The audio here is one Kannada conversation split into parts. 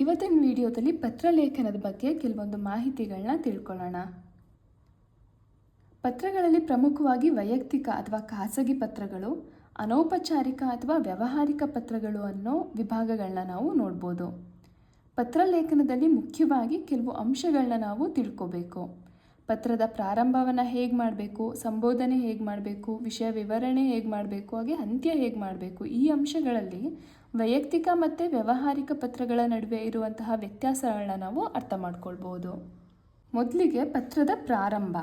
ಇವತ್ತಿನ ವಿಡಿಯೋದಲ್ಲಿ ಪತ್ರಲೇಖನದ ಬಗ್ಗೆ ಕೆಲವೊಂದು ಮಾಹಿತಿಗಳನ್ನ ತಿಳ್ಕೊಳ್ಳೋಣ. ಪತ್ರಗಳಲ್ಲಿ ಪ್ರಮುಖವಾಗಿ ವೈಯಕ್ತಿಕ ಅಥವಾ ಖಾಸಗಿ ಪತ್ರಗಳು, ಅನೌಪಚಾರಿಕ ಅಥವಾ ವ್ಯಾವಹಾರಿಕ ಪತ್ರಗಳು ಅನ್ನೋ ವಿಭಾಗಗಳನ್ನ ನಾವು ನೋಡ್ಬೋದು. ಪತ್ರಲೇಖನದಲ್ಲಿ ಮುಖ್ಯವಾಗಿ ಕೆಲವು ಅಂಶಗಳನ್ನ ನಾವು ತಿಳ್ಕೋಬೇಕು. ಪತ್ರದ ಪ್ರಾರಂಭವನ್ನು ಹೇಗೆ ಮಾಡಬೇಕು, ಸಂಬೋಧನೆ ಹೇಗೆ ಮಾಡಬೇಕು, ವಿಷಯ ವಿವರಣೆ ಹೇಗೆ ಮಾಡಬೇಕು, ಹಾಗೆ ಅಂತ್ಯ ಹೇಗೆ ಮಾಡಬೇಕು ಈ ಅಂಶಗಳಲ್ಲಿ ವೈಯಕ್ತಿಕ ಮತ್ತು ವ್ಯಾವಹಾರಿಕ ಪತ್ರಗಳ ನಡುವೆ ಇರುವಂತಹ ವ್ಯತ್ಯಾಸಗಳನ್ನ ನಾವು ಅರ್ಥ ಮಾಡ್ಕೊಳ್ಬೋದು. ಮೊದಲಿಗೆ ಪತ್ರದ ಪ್ರಾರಂಭ.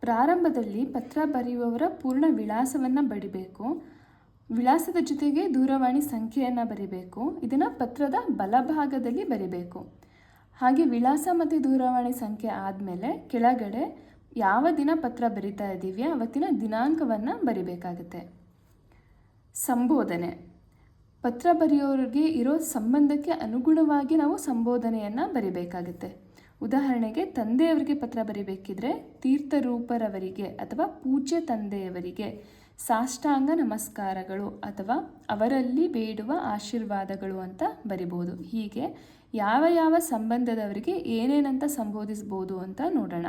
ಪ್ರಾರಂಭದಲ್ಲಿ ಪತ್ರ ಬರೆಯುವವರ ಪೂರ್ಣ ವಿಳಾಸವನ್ನು ಬಡಿಬೇಕು ವಿಳಾಸದ ಜೊತೆಗೆ ದೂರವಾಣಿ ಸಂಖ್ಯೆಯನ್ನು ಬರಿಬೇಕು. ಇದನ್ನು ಪತ್ರದ ಬಲಭಾಗದಲ್ಲಿ ಬರಿಬೇಕು. ಹಾಗೆ ವಿಳಾಸ ಮತ್ತು ದೂರವಾಣಿ ಸಂಖ್ಯೆ ಆದಮೇಲೆ ಕೆಳಗಡೆ ಯಾವ ದಿನ ಪತ್ರ ಬರಿತಾ ಇದ್ದೀವಿ ಅವತ್ತಿನ ದಿನಾಂಕವನ್ನು ಬರಿಬೇಕಾಗುತ್ತೆ. ಸಂಬೋಧನೆ. ಪತ್ರ ಬರೆಯೋರಿಗೆ ಇರೋ ಸಂಬಂಧಕ್ಕೆ ಅನುಗುಣವಾಗಿ ನಾವು ಸಂಬೋಧನೆಯನ್ನು ಬರಿಬೇಕಾಗುತ್ತೆ. ಉದಾಹರಣೆಗೆ, ತಂದೆಯವರಿಗೆ ಪತ್ರ ಬರಿಬೇಕಿದ್ರೆ ತೀರ್ಥರೂಪರವರಿಗೆ ಅಥವಾ ಪೂಜ್ಯ ತಂದೆಯವರಿಗೆ ಸಾಷ್ಟಾಂಗ ನಮಸ್ಕಾರಗಳು ಅಥವಾ ಅವರಲ್ಲಿ ಬೇಡುವ ಆಶೀರ್ವಾದಗಳು ಅಂತ ಬರಿಬೋದು. ಹೀಗೆ ಯಾವ ಯಾವ ಸಂಬಂಧದವರಿಗೆ ಏನೇನಂತ ಸಂಬೋಧಿಸ್ಬೋದು ಅಂತ ನೋಡೋಣ.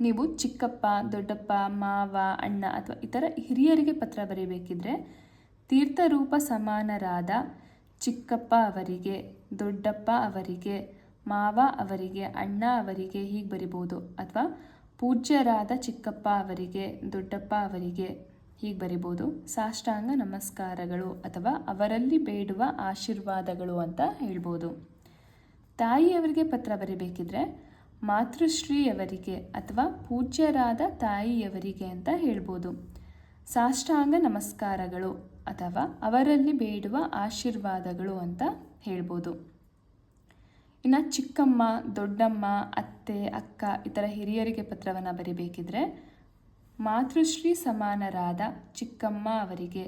ನೀವು ಚಿಕ್ಕಪ್ಪ, ದೊಡ್ಡಪ್ಪ, ಮಾವ, ಅಣ್ಣ ಅಥವಾ ಇತರ ಹಿರಿಯರಿಗೆ ಪತ್ರ ಬರೀಬೇಕಿದ್ರೆ ತೀರ್ಥರೂಪ ಸಮಾನರಾದ ಚಿಕ್ಕಪ್ಪ ಅವರಿಗೆ, ದೊಡ್ಡಪ್ಪ ಅವರಿಗೆ, ಮಾವ ಅವರಿಗೆ, ಅಣ್ಣ ಅವರಿಗೆ ಹೀಗೆ ಬರಿಬೋದು. ಅಥವಾ ಪೂಜ್ಯರಾದ ಚಿಕ್ಕಪ್ಪ ಅವರಿಗೆ, ದೊಡ್ಡಪ್ಪ ಅವರಿಗೆ ಹೀಗೆ ಬರಿಬೋದು. ಸಾಷ್ಟಾಂಗ ನಮಸ್ಕಾರಗಳು ಅಥವಾ ಅವರಲ್ಲಿ ಬೇಡುವ ಆಶೀರ್ವಾದಗಳು ಅಂತ ಹೇಳ್ಬೋದು. ತಾಯಿಯವರಿಗೆ ಪತ್ರ ಬರಿಬೇಕಿದ್ರೆ ಮಾತೃಶ್ರೀಯವರಿಗೆ ಅಥವಾ ಪೂಜ್ಯರಾದ ತಾಯಿಯವರಿಗೆ ಅಂತ ಹೇಳ್ಬೋದು. ಸಾಷ್ಟಾಂಗ ನಮಸ್ಕಾರಗಳು ಅಥವಾ ಅವರಲ್ಲಿ ಬೇಡುವ ಆಶೀರ್ವಾದಗಳು ಅಂತ ಹೇಳ್ಬೋದು. ಇನ್ನು ಚಿಕ್ಕಮ್ಮ, ದೊಡ್ಡಮ್ಮ, ಅತ್ತೆ, ಅಕ್ಕ ಇತರ ಹಿರಿಯರಿಗೆ ಪತ್ರವನ್ನು ಬರಿಬೇಕಿದ್ರೆ ಮಾತೃಶ್ರೀ ಸಮಾನರಾದ ಚಿಕ್ಕಮ್ಮ ಅವರಿಗೆ,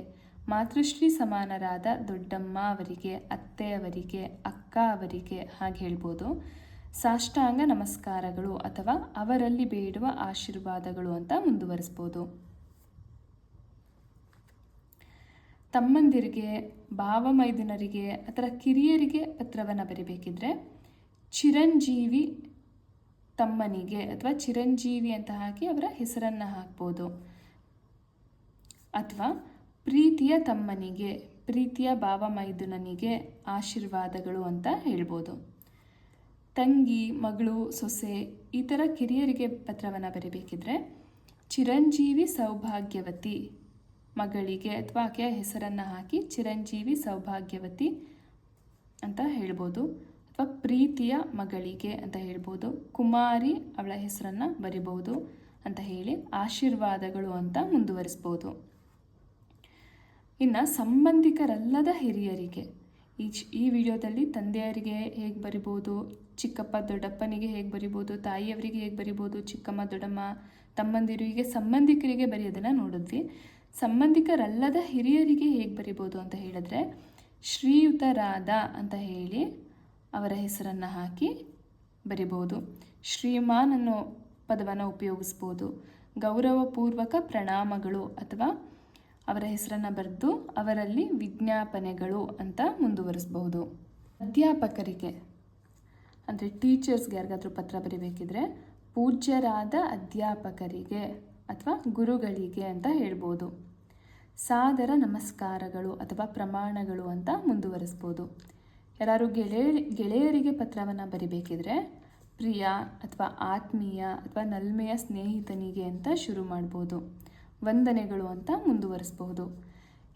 ಮಾತೃಶ್ರೀ ಸಮಾನರಾದ ದೊಡ್ಡಮ್ಮ ಅವರಿಗೆ, ಅತ್ತೆ ಅವರಿಗೆ, ಅಕ್ಕ ಅವರಿಗೆ ಹಾಗೆ ಹೇಳ್ಬೋದು. ಸಾಷ್ಟಾಂಗ ನಮಸ್ಕಾರಗಳು ಅಥವಾ ಅವರಲ್ಲಿ ಬೇಡುವ ಆಶೀರ್ವಾದಗಳು ಅಂತ ಮುಂದುವರಿಸ್ಬೋದು. ತಮ್ಮಂದಿರಿಗೆ, ಭಾವಮೈದುನರಿಗೆ ಅಥವಾ ಕಿರಿಯರಿಗೆ ಪತ್ರವನ್ನು ಬರಿಬೇಕಿದ್ರೆ ಚಿರಂಜೀವಿ ತಮ್ಮನಿಗೆ ಅಥವಾ ಚಿರಂಜೀವಿ ಅಂತ ಹಾಕಿ ಅವರ ಹೆಸರನ್ನು ಹಾಕ್ಬೋದು. ಅಥವಾ ಪ್ರೀತಿಯ ತಮ್ಮನಿಗೆ, ಪ್ರೀತಿಯ ಭಾವಮೈದುನನಿಗೆ ಆಶೀರ್ವಾದಗಳು ಅಂತ ಹೇಳ್ಬೋದು. ತಂಗಿ, ಮಗಳು, ಸೊಸೆ ಈ ಥರ ಕಿರಿಯರಿಗೆ ಪತ್ರವನ್ನು ಬರೀಬೇಕಿದ್ರೆ ಚಿರಂಜೀವಿ ಸೌಭಾಗ್ಯವತಿ ಮಗಳಿಗೆ ಅಥವಾ ಆಕೆಯ ಹೆಸರನ್ನು ಹಾಕಿ ಚಿರಂಜೀವಿ ಸೌಭಾಗ್ಯವತಿ ಅಂತ ಹೇಳ್ಬೋದು. ಅಥವಾ ಪ್ರೀತಿಯ ಮಗಳಿಗೆ ಅಂತ ಹೇಳ್ಬೋದು. ಕುಮಾರಿ ಅವಳ ಹೆಸರನ್ನು ಬರಿಬೋದು ಅಂತ ಹೇಳಿ ಆಶೀರ್ವಾದಗಳು ಅಂತ ಮುಂದುವರಿಸ್ಬೋದು. ಇನ್ನು ಸಂಬಂಧಿಕರಲ್ಲದ ಹಿರಿಯರಿಗೆ, ಈ ಈ ವಿಡಿಯೋದಲ್ಲಿ ತಂದೆಯರಿಗೆ ಹೇಗೆ ಬರಿಬೋದು, ಚಿಕ್ಕಪ್ಪ ದೊಡ್ಡಪ್ಪನಿಗೆ ಹೇಗೆ ಬರಿಬೋದು, ತಾಯಿಯವರಿಗೆ ಹೇಗೆ ಬರಿಬೋದು, ಚಿಕ್ಕಮ್ಮ ದೊಡ್ಡಮ್ಮ, ತಮ್ಮಂದಿರಿಗೆ, ಸಂಬಂಧಿಕರಿಗೆ ಬರೆಯೋದನ್ನು ನೋಡಿದ್ವಿ. ಸಂಬಂಧಿಕರಲ್ಲದ ಹಿರಿಯರಿಗೆ ಹೇಗೆ ಬರಿಬೋದು ಅಂತ ಹೇಳಿದ್ರೆ, ಶ್ರೀಯುತರಾದ ಅಂತ ಹೇಳಿ ಅವರ ಹೆಸರನ್ನು ಹಾಕಿ ಬರಿಬೋದು. ಶ್ರೀಮಾನ್ ಅನ್ನೋ ಪದವನ್ನು ಉಪಯೋಗಿಸ್ಬೋದು. ಗೌರವಪೂರ್ವಕ ಪ್ರಣಾಮಗಳು ಅಥವಾ ಅವರ ಹೆಸರನ್ನು ಬರೆದು ಅವರಲ್ಲಿ ವಿಜ್ಞಾಪನೆಗಳು ಅಂತ ಮುಂದುವರಿಸಬಹುದು ಅಧ್ಯಾಪಕರಿಗೆ, ಅಂದರೆ ಟೀಚರ್ಸ್ಗೆ ಯಾರಿಗಾದರೂ ಪತ್ರ ಬರಿಬೇಕಿದ್ರೆ, ಪೂಜ್ಯರಾದ ಅಧ್ಯಾಪಕರಿಗೆ ಅಥವಾ ಗುರುಗಳಿಗೆ ಅಂತ ಹೇಳ್ಬೋದು. ಸಾದರ ನಮಸ್ಕಾರಗಳು ಅಥವಾ ಪ್ರಮಾಣಗಳು ಅಂತ ಮುಂದುವರಿಸ್ಬೋದು. ಯಾರು ಗೆಳೆಯ ಗೆಳೆಯರಿಗೆ ಪತ್ರವನ್ನು ಬರಿಬೇಕಿದ್ರೆ ಪ್ರಿಯ ಅಥವಾ ಆತ್ಮೀಯ ಅಥವಾ ನಲ್ಮೆಯ ಸ್ನೇಹಿತನಿಗೆ ಅಂತ ಶುರು ಮಾಡ್ಬೋದು. ವಂದನೆಗಳು ಅಂತ ಮುಂದುವರಿಸ್ಬೋದು.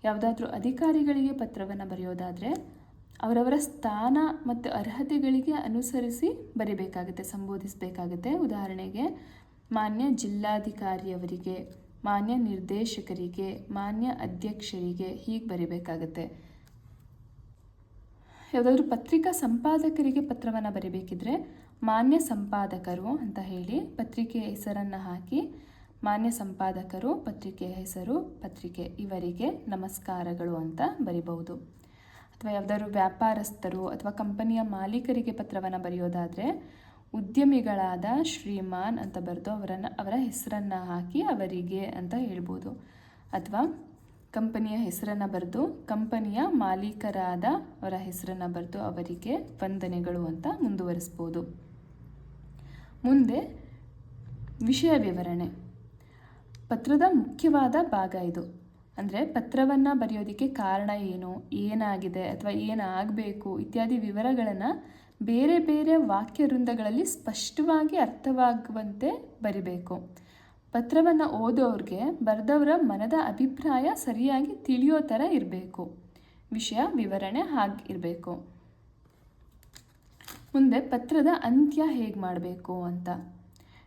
ಯಾವುದಾದ್ರೂ ಅಧಿಕಾರಿಗಳಿಗೆ ಪತ್ರವನ್ನು ಬರೆಯೋದಾದರೆ ಅವರವರ ಸ್ಥಾನ ಮತ್ತು ಅರ್ಹತೆಗಳಿಗೆ ಅನುಸರಿಸಿ ಬರಿಬೇಕಾಗುತ್ತೆ, ಸಂಬೋಧಿಸಬೇಕಾಗುತ್ತೆ. ಉದಾಹರಣೆಗೆ ಮಾನ್ಯ ಜಿಲ್ಲಾಧಿಕಾರಿಯವರಿಗೆ, ಮಾನ್ಯ ನಿರ್ದೇಶಕರಿಗೆ, ಮಾನ್ಯ ಅಧ್ಯಕ್ಷರಿಗೆ ಹೀಗೆ ಬರೀಬೇಕಾಗತ್ತೆ. ಯಾವುದಾದ್ರೂ ಪತ್ರಿಕಾ ಸಂಪಾದಕರಿಗೆ ಪತ್ರವನ್ನು ಬರಿಬೇಕಿದ್ರೆ ಮಾನ್ಯ ಸಂಪಾದಕರು ಅಂತ ಹೇಳಿ ಪತ್ರಿಕೆಯ ಹೆಸರನ್ನು ಹಾಕಿ ಮಾನ್ಯ ಸಂಪಾದಕರು ಪತ್ರಿಕೆಯ ಹೆಸರು, ಪತ್ರಿಕೆ ಇವರಿಗೆ ನಮಸ್ಕಾರಗಳು ಅಂತ ಬರಿಬಹುದು. ಅಥವಾ ಯಾವುದಾದ್ರು ವ್ಯಾಪಾರಸ್ಥರು ಅಥವಾ ಕಂಪನಿಯ ಮಾಲೀಕರಿಗೆ ಪತ್ರವನ್ನು ಬರೆಯೋದಾದರೆ ಉದ್ಯಮಿಗಳಾದ ಶ್ರೀಮಾನ್ ಅಂತ ಬರೆದು ಅವರನ್ನು, ಅವರ ಹೆಸರನ್ನು ಹಾಕಿ ಅವರಿಗೆ ಅಂತ ಹೇಳ್ಬೋದು. ಅಥವಾ ಕಂಪನಿಯ ಹೆಸರನ್ನು ಬರೆದು ಕಂಪನಿಯ ಮಾಲೀಕರಾದ ಅವರ ಹೆಸರನ್ನು ಬರೆದು ಅವರಿಗೆ ವಂದನೆಗಳು ಅಂತ ಮುಂದುವರಿಸ್ಬೋದು. ಮುಂದೆ ವಿಷಯ ವಿವರಣೆ. ಪತ್ರದ ಮುಖ್ಯವಾದ ಭಾಗ ಇದು. ಅಂದರೆ ಪತ್ರವನ್ನು ಬರೆಯೋದಕ್ಕೆ ಕಾರಣ ಏನು, ಏನಾಗಿದೆ, ಅಥವಾ ಏನಾಗಬೇಕು ಇತ್ಯಾದಿ ವಿವರಗಳನ್ನು ಬೇರೆ ಬೇರೆ ವಾಕ್ಯ ವೃಂದಗಳಲ್ಲಿ ಸ್ಪಷ್ಟವಾಗಿ ಅರ್ಥವಾಗುವಂತೆ ಬರಿಬೇಕು. ಪತ್ರವನ್ನು ಓದೋರಿಗೆ ಬರೆದವರ ಮನದ ಅಭಿಪ್ರಾಯ ಸರಿಯಾಗಿ ತಿಳಿಯೋ ಥರ ಇರಬೇಕು. ವಿಷಯ ವಿವರಣೆ ಹಾಗಿರಬೇಕು ಮುಂದೆ ಪತ್ರದ ಅಂತ್ಯ ಹೇಗೆ ಮಾಡಬೇಕು ಅಂತ.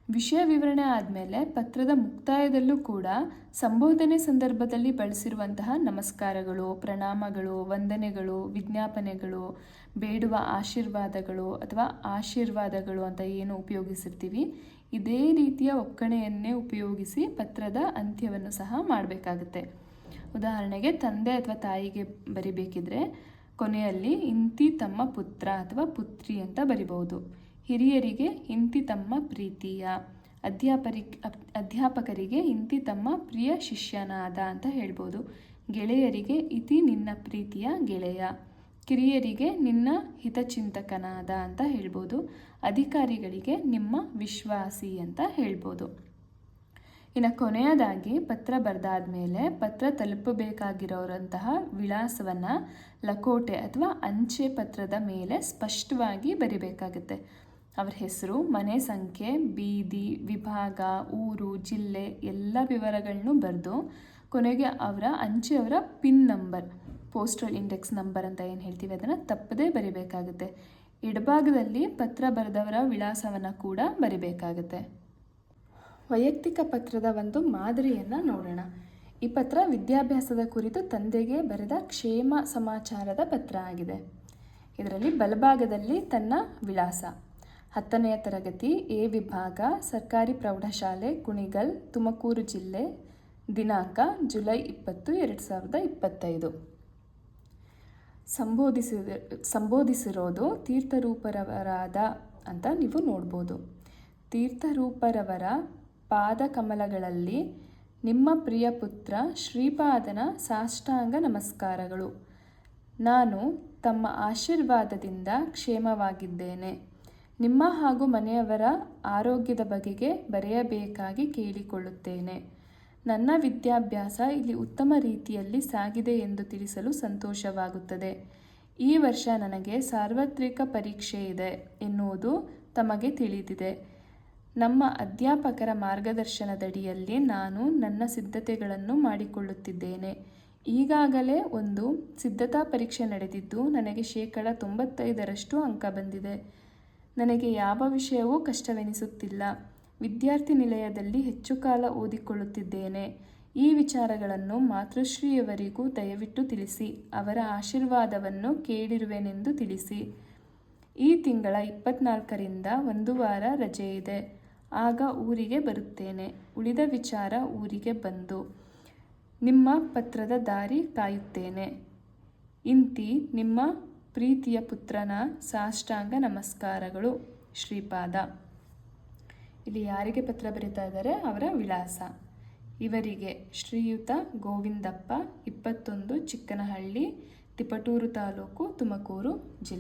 ವಿಷಯ ವಿವರಣೆ ಆದಮೇಲೆ ಪತ್ರದ ಮುಕ್ತಾಯದಲ್ಲೂ ಕೂಡ ಸಂಬೋಧನೆ ಸಂದರ್ಭದಲ್ಲಿ ಬಳಸಿರುವಂತಹ ನಮಸ್ಕಾರಗಳು, ಪ್ರಣಾಮಗಳು, ವಂದನೆಗಳು, ವಿಜ್ಞಾಪನೆಗಳು, ಬೇಡುವ ಆಶೀರ್ವಾದಗಳು ಅಥವಾ ಆಶೀರ್ವಾದಗಳು ಅಂತ ಏನು ಉಪಯೋಗಿಸಿರ್ತೀವಿ, ಇದೇ ರೀತಿಯ ಒಕ್ಕಣೆಯನ್ನೇ ಉಪಯೋಗಿಸಿ ಪತ್ರದ ಅಂತ್ಯವನ್ನು ಸಹ ಮಾಡಬೇಕಾಗುತ್ತೆ. ಉದಾಹರಣೆಗೆ ತಂದೆ ಅಥವಾ ತಾಯಿಗೆ ಬರಿಬೇಕಿದ್ರೆ ಕೊನೆಯಲ್ಲಿ ಇಂತಿ ತಮ್ಮ ಪುತ್ರ ಅಥವಾ ಪುತ್ರಿ ಅಂತ ಬರಿಬಹುದು. ಹಿರಿಯರಿಗೆ ಇಂತಿ ತಮ್ಮ ಪ್ರೀತಿಯ. ಅಧ್ಯಾಪರಿ ಅಧ್ಯಾಪಕರಿಗೆ ಇಂತಿ ತಮ್ಮ ಪ್ರಿಯ ಶಿಷ್ಯನಾದ ಅಂತ ಹೇಳ್ಬೋದು. ಗೆಳೆಯರಿಗೆ ಇತಿ ನಿನ್ನ ಪ್ರೀತಿಯ ಗೆಳೆಯ. ಕಿರಿಯರಿಗೆ ನಿನ್ನ ಹಿತಚಿಂತಕನಾದ ಅಂತ ಹೇಳ್ಬೋದು. ಅಧಿಕಾರಿಗಳಿಗೆ ನಿಮ್ಮ ವಿಶ್ವಾಸಿ ಅಂತ ಹೇಳ್ಬೋದು. ಇನ್ನು ಕೊನೆಯದಾಗಿ ಪತ್ರ ಬರೆದಾದ ಮೇಲೆ ಪತ್ರ ತಲುಪಬೇಕಾಗಿರೋರಂತಹ ವಿಳಾಸವನ್ನು ಲಕೋಟೆ ಅಥವಾ ಅಂಚೆ ಪತ್ರದ ಮೇಲೆ ಸ್ಪಷ್ಟವಾಗಿ ಬರಿಬೇಕಾಗುತ್ತೆ. ಅವ್ರ ಹೆಸರು, ಮನೆ ಸಂಖ್ಯೆ, ಬೀದಿ, ವಿಭಾಗ, ಊರು, ಜಿಲ್ಲೆ ಎಲ್ಲ ವಿವರಗಳನ್ನು ಬರೆದು ಕೊನೆಗೆ ಅವರ ಅಂಚೆಯವರ pin number, postal index number ಅಂತ ಏನು ಹೇಳ್ತೀವಿ ಅದನ್ನು ತಪ್ಪದೇ ಬರಿಬೇಕಾಗುತ್ತೆ. ಎಡಭಾಗದಲ್ಲಿ ಪತ್ರ ಬರೆದವರ ವಿಳಾಸವನ್ನು ಕೂಡ ಬರಿಬೇಕಾಗುತ್ತೆ. ವೈಯಕ್ತಿಕ ಪತ್ರದ ಒಂದು ಮಾದರಿಯನ್ನು ನೋಡೋಣ. ಈ ಪತ್ರ ವಿದ್ಯಾಭ್ಯಾಸದ ಕುರಿತು ತಂದೆಗೆ ಬರೆದ ಕ್ಷೇಮ ಸಮಾಚಾರದ ಪತ್ರ ಆಗಿದೆ. ಇದರಲ್ಲಿ ಬಲಭಾಗದಲ್ಲಿ ತನ್ನ ವಿಳಾಸ. ಹತ್ತನೆಯ ತರಗತಿ ಎ ವಿಭಾಗ, ಸರ್ಕಾರಿ ಪ್ರೌಢಶಾಲೆ, ಕುಣಿಗಲ್, ತುಮಕೂರು ಜಿಲ್ಲೆ, ದಿನಾಂಕ ಜುಲೈ ಇಪ್ಪತ್ತು, ಎರಡು ಸಾವಿರದ ಇಪ್ಪತ್ತೈದು. ಸಂಬೋಧಿಸಿ, ಸಂಬೋಧಿಸಿರೋದು ತೀರ್ಥರೂಪರವರಾದ ಅಂತ ನೀವು ನೋಡ್ಬೋದು. ತೀರ್ಥರೂಪರವರ ಪಾದಕಮಲಗಳಲ್ಲಿ ನಿಮ್ಮ ಪ್ರಿಯ ಪುತ್ರ ಶ್ರೀಪಾದನ ಸಾಷ್ಟಾಂಗ ನಮಸ್ಕಾರಗಳು. ನಾನು ತಮ್ಮ ಆಶೀರ್ವಾದದಿಂದ ಕ್ಷೇಮವಾಗಿದ್ದೇನೆ. ನಿಮ್ಮ ಹಾಗೂ ಮನೆಯವರ ಆರೋಗ್ಯದ ಬಗೆಗೆ ಬರೆಯಬೇಕಾಗಿ ಕೇಳಿಕೊಳ್ಳುತ್ತೇನೆ. ನನ್ನ ವಿದ್ಯಾಭ್ಯಾಸ ಇಲ್ಲಿ ಉತ್ತಮ ರೀತಿಯಲ್ಲಿ ಸಾಗಿದೆ ಎಂದು ತಿಳಿಸಲು ಸಂತೋಷವಾಗುತ್ತದೆ. ಈ ವರ್ಷ ನನಗೆ ಸಾರ್ವತ್ರಿಕ ಪರೀಕ್ಷೆ ಇದೆ ಎನ್ನುವುದು ತಮಗೆ ತಿಳಿದಿದೆ. ನಮ್ಮ ಅಧ್ಯಾಪಕರ ಮಾರ್ಗದರ್ಶನದಡಿಯಲ್ಲಿ ನಾನು ನನ್ನ ಸಿದ್ಧತೆಗಳನ್ನು ಮಾಡಿಕೊಳ್ಳುತ್ತಿದ್ದೇನೆ. ಈಗಾಗಲೇ ಒಂದು ಸಿದ್ಧತಾ ಪರೀಕ್ಷೆ ನಡೆದಿದ್ದು, ನನಗೆ ಶೇಕಡ ತೊಂಬತ್ತೈದರಷ್ಟು ಅಂಕ ಬಂದಿದೆ. ನನಗೆ ಯಾವ ವಿಷಯವೂ ಕಷ್ಟವೆನಿಸುತ್ತಿಲ್ಲ. ವಿದ್ಯಾರ್ಥಿ ನಿಲಯದಲ್ಲಿ ಹೆಚ್ಚು ಕಾಲ ಓದಿಕೊಳ್ಳುತ್ತಿದ್ದೇನೆ. ಈ ವಿಚಾರಗಳನ್ನು ಮಾತೃಶ್ರೀಯವರಿಗೂ ದಯವಿಟ್ಟು ತಿಳಿಸಿ, ಅವರ ಆಶೀರ್ವಾದವನ್ನು ಕೇಳಿರುವೆನೆಂದು ತಿಳಿಸಿ. ಈ ತಿಂಗಳ ಇಪ್ಪತ್ನಾಲ್ಕರಿಂದ ಒಂದು ವಾರ ರಜೆ ಇದೆ. ಆಗ ಊರಿಗೆ ಬರುತ್ತೇನೆ. ಉಳಿದ ವಿಚಾರ ಊರಿಗೆ ಬಂದು ನಿಮ್ಮ ಪತ್ರದ ದಾರಿ ಕಾಯುತ್ತೇನೆ. ಇಂತಿ ನಿಮ್ಮ ಪ್ರೀತಿಯ ಪುತ್ರನ ಸಾಷ್ಟಾಂಗ ನಮಸ್ಕಾರಗಳು. ಶ್ರೀಪಾದ. ಇಲ್ಲಿ ಯಾರಿಗೆ ಪತ್ರ ಬರೀತಾ ಇದ್ದಾರೆ? ಅವರ ವಿಳಾಸ. ಇವರಿಗೆ ಶ್ರೀಯುತ ಗೋವಿಂದಪ್ಪ ಇಪ್ಪತ್ತೊಂದು ಚಿಕ್ಕನಹಳ್ಳಿ, ತಿಪಟೂರು ತಾಲೂಕು ತುಮಕೂರು ಜಿಲ್ಲೆ.